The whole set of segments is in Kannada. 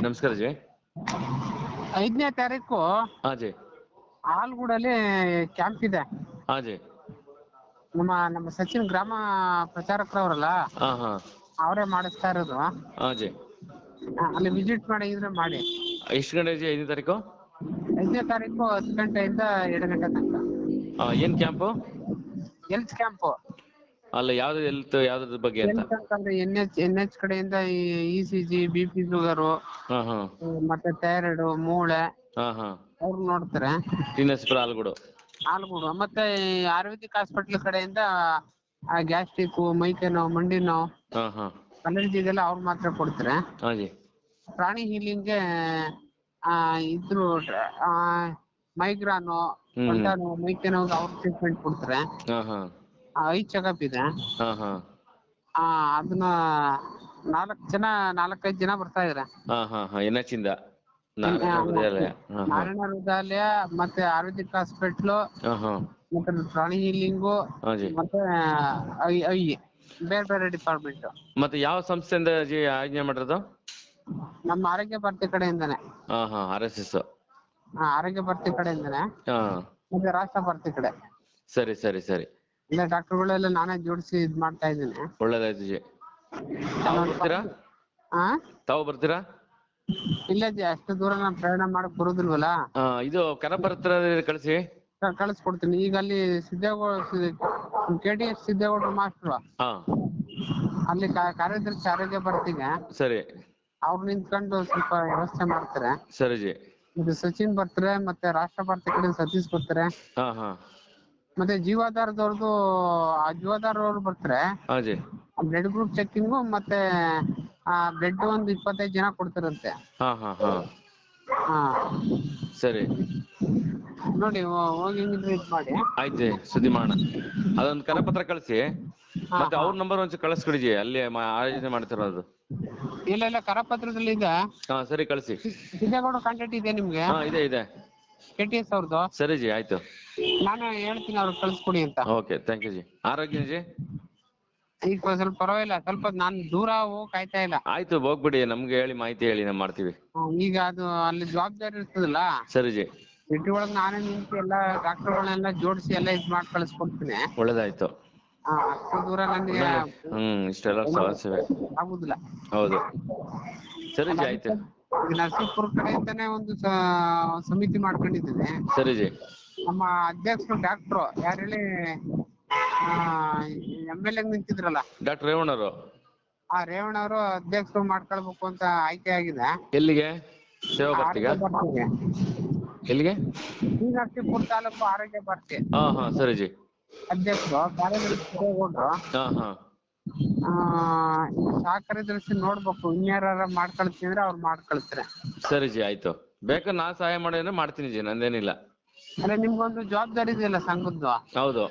ಜಿ ನಮಸ್ಕಾರ ಜಿ. ಐದನೇ ತಾರೀಕು ಹಾ ಜಿ. ಆಲ್ಗೂಡಲ್ಲಿ ಕ್ಯಾಂಪ್ ಇದೆ. ಹಾ ಜಿ. ನಮ್ಮ ನಮ್ಮ ಸಚಿನ್ ಗ್ರಾಮ ಪ್ರಚಾರಕರವರಲ್ಲ ಹಾ ಹಾ. ಅವರೇ ಮಾಡಿಸ್ತಾ ಇರೋದು. ಹಾ ಜಿ. ಆ, ಅಲ್ಲಿ ವಿಸಿಟ್ ಮಾಡಿದ್ರೆ ಮಾಡಿ. ಎಷ್ಟು ಗಂಟೆ ಜಿ ಐದನೇ ತಾರೀಕು? ಐದನೇ ತಾರೀಕು ಹತ್ತು ಗಂಟೆಯಿಂದ ಎರಡು ಗಂಟೆ ತನಕ. ಏನ್ ಕ್ಯಾಂಪ್? ಹೆಲ್ತ್ ಕ್ಯಾಂಪು ಅಲ್ಲ ಯಾವ್ದು ಹೆಲ್ತ್ ಯಾವ್ದ್ರ ಬಗ್ಗೆ ಅಂತ? ಅಂದ್ರೆ ಎನ್ ಎಚ್ ಎನ್ ಎಚ್ ಕಡೆಯಿಂದ E C G B P sugar ಹಾಂ ಹಾಂ. ಮತ್ತೆ ಥೈರಾಯ್ಡ್ ಮೂಳೆ. ಹಾಂ ಹಾಂ. ಅವ್ರು ನೋಡ್ತಾರೆ. ಟಿ ಆಲ್ಗುಡು ಆಲ್ಗೂಡು ಮತ್ತೆ ಈ ಆಯುರ್ವೇದಿಕ್ ಹಾಸ್ಪಿಟ್ಲ್ ಕಡೆಯಿಂದ ಗ್ಯಾಸ್ಟ್ರಿಕ್ ಮೈಕೈ ನೋವು ಮಂಡಿ ನೋವು ಹಾಂ. ಇದೆಲ್ಲ ಅಲರ್ಜಿಗೆಲ್ಲ ಅವ್ರು ಮಾತ್ರ ಕೊಡ್ತಾರೆ. ಹಾಂ ಜಿ ಪ್ರಾಣಿ ಹೀಲಿಂಗ್ಗೆ ಆ ಇದ್ರು ಮೈಗ್ರಾನು ಹ್ಮ್. ಮೈಕೈ ನೋವು ಅವ್ರು ಟ್ರೀಟ್ಮೆಂಟ್ ಕೊಡ್ತಾರೆ. ಹಾಂ ಹಾಂ. ಐ ಚೆಕಪ್ ಇದೆ. ಹಾ ಹಾಂ. ಆ ಅದನ್ನ ನಾಲ್ಕು ಜನ ನಾಲ್ಕೈದು ಜನ ಬರ್ತಾ ಇದಾರೆ. ಹಾ ಹಾ ಹಾ. ಎನ್ಎಚ್ ಇಂದ ನಾರಾಯಣ ಹೃದಯಾಲಯ. ಹಾಂ. ಹಾಂ ನಾರಾಯಣ ಹೃದಯಾಲಯ ಮತ್ತೆ ಆಯುರ್ವೇದಿಕ್ ಹಾಸ್ಪಿಟ್ಲು ಹಾಂ ಹಾಂ. ಮತ್ತೆ ಪ್ರಾಣಿ ಹೀಲಿಂಗು ಹಾಂ ಜಿ. ಮತ್ತೆ ಐ ಐ ಬೇರೆ ಬೇರೆ ಡಿಪಾರ್ಟ್ಮೆಂಟ್. ಮತ್ತೆ ಯಾವ ಸಂಸ್ಥೆಯಿಂದ ಜಿ ಆಯೋಜನೆ ಮಾಡಿರೋದು? ನಮ್ಮ ಆರೋಗ್ಯ ಭಾರತಿ ಕಡೆಯಿಂದಾನೆ. ಹಾ ಹಾ. R S S. ಆ, ಆರೋಗ್ಯ ಭಾರತಿ ಕಡೆಯಿಂದಾನೆ. ಹಾ. ಮತ್ತೆ ರಾಷ್ಟ್ರ ಭಾರತಿ ಕಡೆ. ಸರಿ ಸರಿ ಸರಿ. ಇಲ್ಲ ಡಾಕ್ಟರ್ಗಳೆಲ್ಲ ನಾನೇ ಜೋಡಿಸಿ ಇದ್ ಮಾಡ್ತಾ ಇದ್ದೀನಿ. ಒಳ್ಳೇದಾಯ್ತು ಜಿ. ತಾವು ಬರ್ತೀರಾ? ಆ? ತಾವು ಬರ್ತೀರಾ? ಇಲ್ಲ ಜಿ ಅಷ್ಟು ದೂರ ನಾನು ಪ್ರಯಾಣ ಮಾಡಕ್ ಬರೋದಿಲ್ವಲ್ಲ? ಆ, ಇದು ಕನಪರ ಹತ್ರ ಕಳಿಸಿ. ಕ- ಕಳಿಸ್ಕೊಡ್ತೀನಿ. ಈಗ ಅಲ್ಲಿ Siddegowda K D S Siddegowda master. ಹಾ. ಅಲ್ಲಿ ಕಾ- ಕಾರ್ಯದರ್ಶಿ ಆರೋಗ್ಯ ಬರ್ತೀನಿ. ಸರಿ. ಅವ್ರು ನಿಂತ್ಕೊಂಡು ಸ್ವಲ್ಪ ವ್ಯವಸ್ಥೆ ಮಾಡ್ತಾರೆ. ಸರಿ ಜಿ. ಮತ್ತೆ ಸಚಿನ್ ಬರ್ತಾರೆ ಮತ್ತೆ ರಾಷ್ಟ್ರ ಭಾರತಿ ಕಡೆ ಸತೀಶ್ ಬರ್ತಾರೆ. ಹಾ ಹಾಂ. ಮತ್ತೆ ಜೀವಾಧಾರದವ್ರದ್ದು ಆ ಜೀವಾಧಾರದವ್ರು ಬರ್ತಾರೆ. ಹಾಂ ಜಿ. ಬ್ಲಡ್ ಗ್ರೂಪ್ ಚೆಕಿಂಗು ಮತ್ತೆ ಆ ಬ್ಲಡ್ ಒಂದು ಇಪ್ಪತ್ತೈದು ಜನ ಕೊಡ್ತಾರಂತೆ. ಹಾ ಹಾ ಹಾ. ಹಾ. ಸರಿ. ನೋಡಿ ಹೋ- ಹೋಗಿ ಹಿಂಗಿದ್ರೆ ಇದ್ ಮಾಡಿ. ಆಯ್ತು ಸುದ್ದಿ ಮಾಡೋಣ. ಅದೊಂದು ಕರಪತ್ರ ಕಳಿಸಿ. ಮತ್ತೆ ಅವ್ರ ನಂಬರ್ ಒಂಚೂರು ಕಳಿಸ್ಕೊಡಿ ಜಿ ಅಲ್ಲಿ ಮಾ- ಆಯೋಜನೆ ಮಾಡ್ತಿರೋದು. ಇಲ್ಲ ಇಲ್ಲ ಕರಪತ್ರದಲ್ಲಿ ಇದೆ ಹಾಂ ಸರಿ ಕಳಿಸಿ. ಸಿದ್ದೇಗೌಡ ಕಾಂಟ್ಯಾಕ್ಟ್ ಇದೆ ನಿಮ್ಗೆ? ಹಾಂ ಇದೆ ಇದೆ. ಕೆ ಟಿ ಎಸ್ ಅವ್ರದ್ದು ಸರಿ ಜಿ ಆಯ್ತು. ನಾನು ಹೇಳ್ತೀನಿ ಅವ್ರಿಗೆ ಕಳ್ಸ್ಕೊಡಿ ಅಂತ. Okay thank you ji Arogya ji ಈಗ ಸ್ವಲ್ಪ ಪರವಾಗಿಲ್ಲ ಸ್ವಲ್ಪ ನಾನು ದೂರ ಹೋಗ್ ಕಾಯ್ತಾ ಇಲ್ಲ. ಆಯ್ತು ಹೋಗ್ಬಿಡಿ ನಮ್ಗೆ ಹೇಳಿ ಮಾಹಿತಿ ಹೇಳಿ ನಾವು ಮಾಡ್ತೀವಿ. ಈಗ ಅದು ಅಲ್ಲಿ ಜವಾಬ್ದಾರಿ ಇರ್ತದಲ್ಲ? ಸರಿ ಜಿ ಸಿಟಿ ಒಳಗ್ ನಾನೇ ನಿಂತು ಎಲ್ಲ ಡಾಕ್ಟರ್ಗಳನ್ನೆಲ್ಲ ಜೋಡಿಸಿ ಎಲ್ಲ ಇದ್ ಮಾಡಿ ಕಳ್ಸ್ಕೊಡ್ತೀನಿ. ಒಳ್ಳೇದಾಯ್ತು. ಹಾ, ಅಷ್ಟು ದೂರ ನನಗೆ ಹ್ಮ್ ಇಷ್ಟೆಲ್ಲ ಸಮಸ್ಯೆ ಆಗುದಿಲ್ಲ. ಹೌದು. ಸರಿ ಜಿ ಆಯ್ತು. ಈಗ ನರಸೀಪುರ ಕಡೆಯಿಂದಾನೆ ಒಂದು ಸ- ಸಮಿತಿ ಮಾಡ್ಕೊಂಡಿದ್ದೀನಿ ಸರಿ ಜಿ. ನಮ್ಮ ಅಧ್ಯಕ್ಷರು ಡಾಕ್ಟ್ರು ಯಾರು ಹೇಳಿ ಎಂ ಎಲ್ ಎ ನಿಂತಿದ್ರಲ್ಲ. ಡಾಕ್ಟರ್ ರೇವಣ್ಣವರು ಆ ರೇವಣ್ಣ ಅವರು ಅಧ್ಯಕ್ಷರು ಮಾಡ್ಕೊಳ್ಬೇಕು ಅಂತ ಆಯ್ಕೆ ಆಗಿದೆ. ಎಲ್ಲಿಗೆ? ಸೇವಾ ಭಾರತಿಗ? ಆರೋಗ್ಯ ಭಾರತಿಗೆ. ಎಲ್ಲಿಗೆ? ಈ ನರಸೀಪುರ ತಾಲೂಕು ಆರೋಗ್ಯ ಭಾರತಿ. ಹಾ ಹಾ ಸರಿ ಜಿ. ಅಧ್ಯಕ್ಷರು ಕಾರ್ಯದರ್ಶಿ ಹಾ ಹಾ. ಆ ಈ ಸಹ ಕಾರ್ಯದರ್ಶಿ ನೋಡ್ಬೇಕು. ಇನ್ಯಾರ ಮಾಡ್ಕೊಳ್ತೀನಿ ಅಂದ್ರೆ ಅವ್ರು ಮಾಡ್ಕೊಳ್ತಾರೆ. ಸರಿ ಜಿ ಆಯ್ತು. ಬೇಕಾದ್ರೆ ನಾ ಸಹಾಯ ಮಾಡಿದ್ರೆ ಮಾಡ್ತೀನಿ ಜಿ ನಂದೇನಿಲ್ಲ. ಅಲ್ಲ ನಿಮ್ಗೊಂದು ಜವಾಬ್ದಾರಿ ಇದೆಯಲ್ಲ ಸಂಘದ್ದು? ಹೌದು.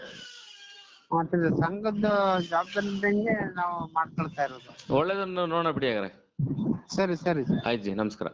ಮತ್ತೆ ಸಂಘದ್ದು ಸಂಘದ ಜವಾಬ್ದಾರಿ ಇದ್ದಂಗೆ ನಾವು ಮಾಡ್ಕೊಳ್ತಾ ಇರೋದು. ಒಳ್ಳೇದನ್ನು ನೋಡೋಣ ಬಿಡಿ ಹಾಗಾದ್ರೆ. ಸರಿ ಸರಿ ಆಯ್ತು ಜಿ ನಮಸ್ಕಾರ.